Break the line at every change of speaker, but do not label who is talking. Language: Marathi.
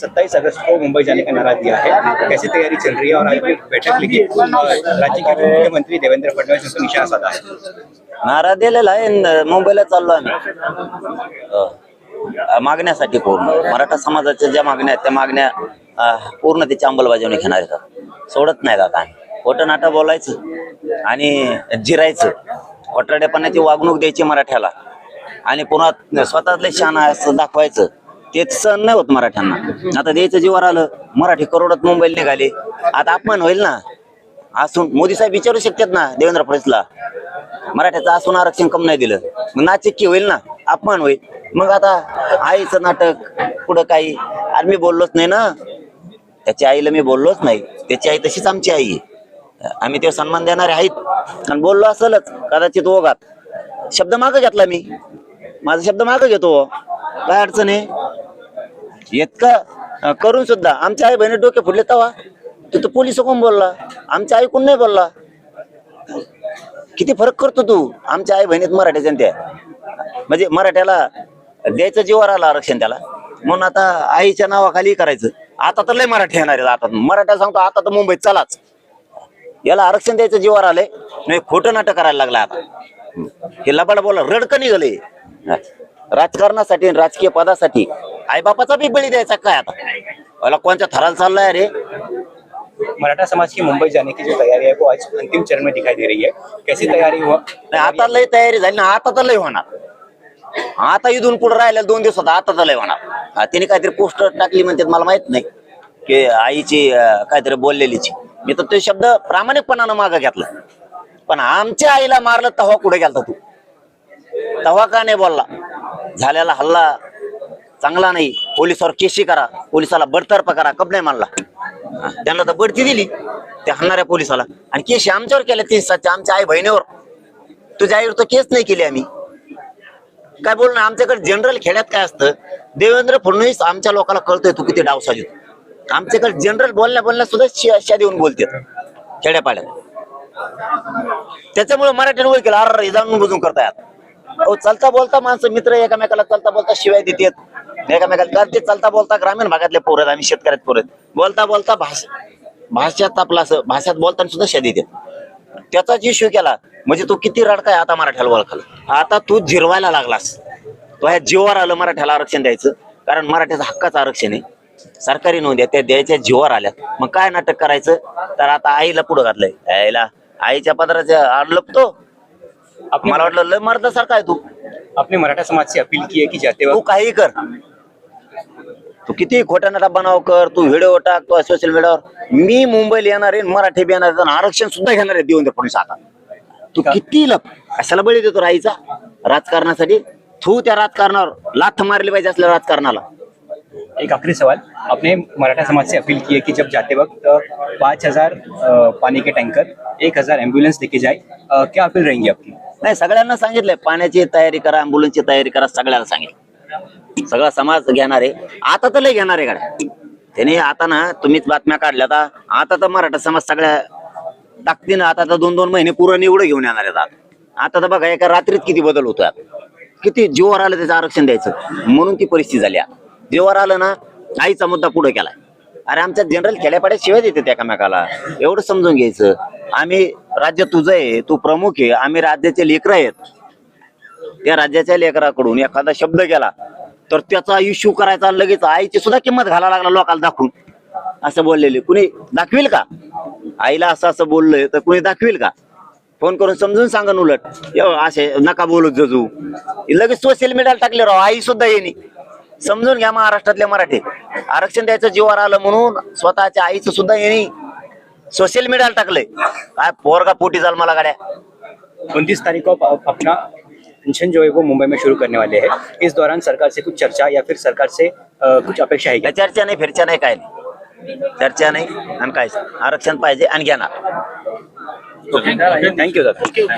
सत्ताईस अगस्त को मुंबई जाने का नारा दिया है। कैसी तैयारी चल रही है और आज बैठक लेकिन राज्य के मुख्यमंत्री देवेंद्र फडणवीस ने निशाना साधा? है
नारा दिलेला आहे मुंबईला चाललो आम्ही. मागण्यासाठी पूर्ण. मराठा समाजाच्या ज्या मागण्या आहेत त्या मागण्या पूर्ण त्याची अंमलबजावणी घेणार का सोडत नाही का काय खोटं नाटं बोलायचं आणि जिरायचं. खोटाडेपणाची वागणूक द्यायची मराठ्याला. आणि पुन्हा स्वतःतले शान असं दाखवायचं. ते सहन नाही होत मराठ्यांना. आता द्यायचं जीवावर आलं मराठी करोडात मुंबईला निघाले. आता अपमान होईल ना? असून मोदी साहेब विचारू शकतात ना देवेंद्र फडणवीसला? मराठ्याचं असून आरक्षण कम नाही दिलं. मग नाचिक्की होईल ना? अपमान होईल. मग आता आईचं नाटक पुढं काही. अरे मी बोललोच नाही ना? त्याच्या आईला मी बोललोच नाही. त्याची आई तशीच आमची आई आम्ही ते सन्मान देणारे आहेत. आणि बोललो असलच कदाचित ओघात. शब्द मागं घेतला मी. माझा शब्द मागं घेतो. काय अडचण आहे? इतकं का करून सुद्धा. आमच्या आई बहिणी डोके फुटले तवा. तू तर पोलीस कोण बोलला? आमच्या ऐकून नाही बोलला? किती फरक करतो तू? आमच्या आई बहिणीत मराठी जनत्या म्हणजे मराठ्याला द्यायचं जीवावर आलं आरक्षण त्याला. म्हणून आता आईच्या नावाखाली करायचं. आता तर लय मराठी येणार आता मराठा सांगतो आता तर मुंबईत चलाच. याला आरक्षण द्यायचं जीवावर आलंय. नाही खोटं नाटक करायला लागलं आता. हे लबाड बोला रडकं निघाले राजकारणासाठी आणि राजकीय पदासाठी. आईबापाचा बी बळी द्यायचा काय आता? मला कोणत्या थराला चाललाय रे?
मराठा समाज की मुंबई जाने की जो तैयारी है वो आज अंतिम चरण में दिखाई दे रही है। कैसी तैयारी हुआ?
नाही आता लय तयारी झाली ना आता तर लय होणार. आता इथून पुढे राहिल्या दोन दिवसात आता तर लय होणार. हा, तिने काहीतरी पोस्टर टाकली म्हणतात मला माहीत नाही की आईची अं, काहीतरी बोललेलीची. मी तर ते शब्द प्रामाणिकपणानं मागं घेतला. पण आमच्या आईला मारलं तव्हा कुठे गेलता तू? तव्हा का नाही बोलला? झालेला हल्ला चांगला नाही. पोलिसावर केशी करा. पोलिसाला बडतर्फ करा. कब नाही मानला त्यांना तर बढती दिली. त्या हाणणाऱ्या पोलिसाला. आणि केशी आमच्यावर केल्या तीन सातच्या आमच्या आई बहिणीवर. तुझ्या आईवर तर केस नाही केली आम्ही. काय बोल ना आमच्याकडे जनरल खेड्यात काय असतं? देवेंद्र फडणवीस आमच्या लोकांना कळतोय तू किती डाव साजित आमच्याकडे जनरल बोलण्या बोलण्या सुद्धा शि- शा देऊन बोलते खेड्यापाड्यात. त्याच्यामुळे मराठ्याने ओळख केलं. अर जाणून बुजून करतायत. अहो चालता बोलता माणसं मित्र एकामेकाला चालता बोलता शिवाय देतात. एकामेकाला कारण ते चालता बोलता ग्रामीण भागातले पोरत आम्ही शेतकऱ्यात पोरत बोलता बोलता भाषा भाषात आपला असं भाषात बोलताना सुद्धा शा देतात त्याचाच इश्यू केला म्हणजे तू किती रडकाय आता मराठ्याला ओळखला आता तू जिरवायला लागलास. तो ह्या जीवावर आलं मराठ्याला आरक्षण द्यायचं. कारण मराठ्याचं हक्काचं आरक्षण आहे. सरकारी नोंद आहे त्या द्यायच्या जीवावर आल्यात. मग काय नाटक करायचं? तर आता आईला पुढं घातलंय. आईला आईच्या पदराच्या आड लपतो. मला वाटलं लय मर्दासारखा आहे तू.
आपने मराठा समाज से अपील की है कि जाते
तू काही कर. तू किती खोटा नाटा बनाव कर तू व्हिडिओ टाक तू सोशल मीडियावर मी मुंबईला येणार आहे मराठी बी येणार आहे, आरक्षण सुद्धा घेणार आहे देऊन फडणवीस आता. तू किती लप कशाला बळी देतो राईचा? राजकारणासाठी? तू त्या राजकारणावर लाथ मारली पाहिजे असल्या राजकारणाला.
एक आखिरी सवाल. आपने मराठा समाज से अपील की है कि जब जाते वक्त पाँच हजार पानी के टैंकर एक हजार एम्बुलेंस लेके जाए अ, क्या अपील रहेंगी आपकी?
नाही सगळ्यांना सांगितलंय पाण्याची तयारी करा अँब्युलन्सची तयारी करा सगळ्याला सांगितलं सगळा समाज घेणार. आहे आता तर लय घेणार आहे गाड्या. त्याने आता ना तुम्हीच बातम्या काढल्या आता आता तर मराठा समाज सगळ्या टाकतील आता तर दोन दोन महिने पुरण निवडं घेऊन येणार आहेत आता आता तर बघा एका रात्रीत किती बदल होतो किती जीवावर आलं त्याचं आरक्षण द्यायचं. म्हणून ती परिस्थिती झाली जीवर जीवावर आलं ना आईचा मुद्दा पुढे केलाय. अरे आमच्या जनरल खेड्यापाड्या शिवाय देते एकामेकाला. एवढं समजून घ्यायचं. आम्ही राज्य तुझं आहे तू प्रमुख आहे आम्ही राज्याचे लेकर आहेत. त्या राज्याच्या लेकराकडून एखादा शब्द गेला तर त्याचा इश्यू करायचा लगेच आईची सुद्धा किंमत घाला लागला लोकांना दाखवून. असं बोललेले. कुणी दाखवेल का? आईला असं असं बोललंय तर कुणी दाखवेल का? फोन करून समजून सांगा उलट. असे नका बोलू जजू. लगेच सोशल मीडियाला टाकले राव आई सुद्धा येणे समजून घ्या महाराष्ट्रातले मराठी. आरक्षण द्यायचं जीवावर आलं म्हणून स्वतःच्या आईचं सुद्धा येणे सोशल मीडियाला टाकलंय. काय पोरगा पोटी जाल मला गाड्या.
कोणतीच तारीख पेंशन जो है वो मुंबई में शुरू करने वाले हैं। इस दौरान सरकार से कुछ चर्चा या फिर सरकार से अ, कुछ अपेक्षा है क्या?
या चर्चा नाही फिरच्या नाही काय नाही। चर्चा नाही आणि काय आरक्षण पाहिजे आणि घेणार
थँक्यू दादा